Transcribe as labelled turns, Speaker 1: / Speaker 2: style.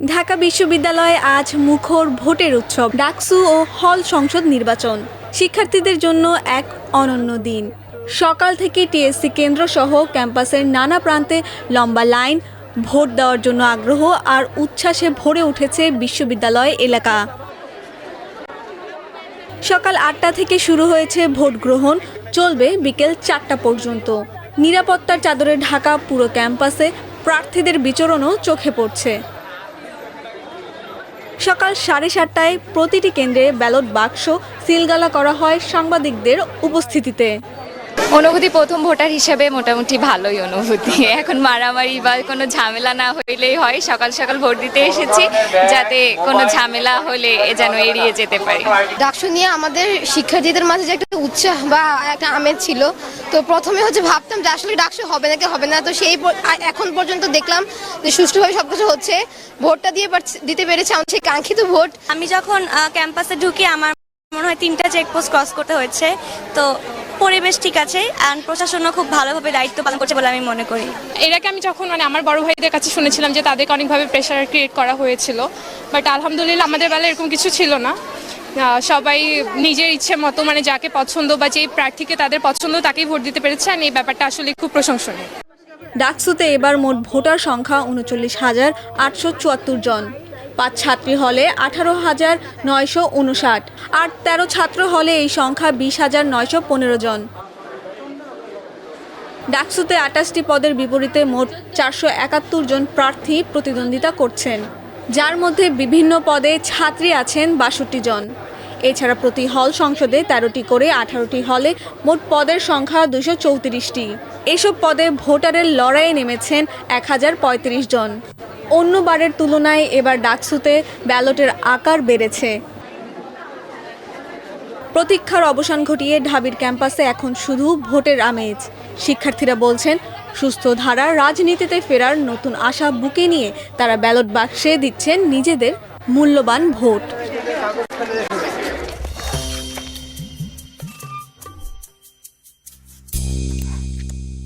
Speaker 1: ঢাকা বিশ্ববিদ্যালয়ে আজ মুখর ভোটের উৎসব, ডাকসু ও হল সংসদ নির্বাচন। শিক্ষার্থীদের জন্য এক অনন্য দিন। সকাল থেকে টিএসসি কেন্দ্র সহ ক্যাম্পাসের নানা প্রান্তে লম্বা লাইন, ভোট দেওয়ার জন্য আগ্রহ আর উচ্ছ্বাসে ভরে উঠেছে বিশ্ববিদ্যালয় এলাকা। সকাল আটটা থেকে শুরু হয়েছে ভোট গ্রহণ, চলবে বিকেল চারটা পর্যন্ত। নিরাপত্তার চাদরে ঢাকা পুরো ক্যাম্পাসে প্রার্থীদের বিচরণও চোখে পড়ছে। সকাল সাড়ে সাতটায় প্রতিটি কেন্দ্রে ব্যালট বাক্স সিলগালা করা হয় সাংবাদিকদের উপস্থিতিতে।
Speaker 2: অনুভূতি প্রথম ভোটার হিসাবে মোটামুটি ভালোই অনুভূতি। এখন মারামারি বা কোনো ঝামেলা না হইলেই হয় সকাল সকাল ভোট দিতে এসেছি যাতে কোনো ঝামেলা হলে এ যেন এড়িয়ে যেতে পারি।
Speaker 3: ডাকসু নিয়ে আমাদের শিক্ষার্থীদের মাঝে যে একটা উৎসাহ বা একটা আমেজ ছিল তো প্রথমে হচ্ছে ভাবতাম যে আসলে ডাকসু হবে নাকি হবে না তো সেই এখন পর্যন্ত দেখলাম যে সুষ্ঠুভাবে সব কিছু হচ্ছে। ভোটটা দিয়ে দিতে পেরেছে আমার সেই কাঙ্ক্ষিত ভোট।
Speaker 4: আমি যখন আহ, ক্যাম্পাসে ঢুকি আমার মনে হয় তিনটা চেকপোস্ট ক্রস করতে হয়েছে তো পরিবেশ ঠিক আছে আর প্রশাসনও খুব ভালোভাবে দায়িত্ব পালন করছে বলে আমি মনে করি।
Speaker 5: এর আগে আমি যখন মানে আমার বড় ভাইদের কাছে শুনেছিলাম যে তাদেরকে অনেকভাবে প্রেশার ক্রিয়েট করা হয়েছিল বাট আলহামদুলিল্লাহ আমাদের বেলায় এরকম কিছু ছিল না। সবাই নিজের ইচ্ছে মতো মানে যাকে পছন্দ বা যে প্রার্থীকে তাদের পছন্দ তাকেই ভোট দিতে পেরেছে আর এই ব্যাপারটা আসলে খুব প্রশংসনীয়।
Speaker 1: ডাকসুতে এবার মোট ভোটার সংখ্যা উনচল্লিশ হাজার আটশো চুয়াত্তর জন। পাঁচ ছাত্রী হলে আঠারো হাজার নয়শো উনষাট আর তেরো ছাত্র হলে এই সংখ্যা বিশ হাজার নয়শো পনেরো জন। ডাকসুতে আটাশটি পদের বিপরীতে মোট চারশো একাত্তর জন প্রার্থী প্রতিদ্বন্দ্বিতা করছেন, যার মধ্যে বিভিন্ন পদে ছাত্রী আছেন বাষট্টি জন। এছাড়া প্রতি হল সংসদে তেরোটি করে আঠারোটি হলে মোট পদের সংখ্যা দুশো চৌত্রিশটি। এসব পদে ভোটারের লড়াইয়ে নেমেছেন এক হাজার পঁয়ত্রিশ জন। অন্যবারের তুলনায় এবার ডাকসুতে ব্যালটের আকার বেড়েছে। প্রতীক্ষার অবসান ঘটিয়ে ঢাবির ক্যাম্পাসে এখন শুধু ভোটের আমেজ। শিক্ষার্থীরা বলছেন, সুস্থ ধারা, রাজনীতিতে ফেরার নতুন আশা বুকে নিয়ে তারা ব্যালট বাক্সে দিচ্ছেন নিজেদের মূল্যবান ভোট।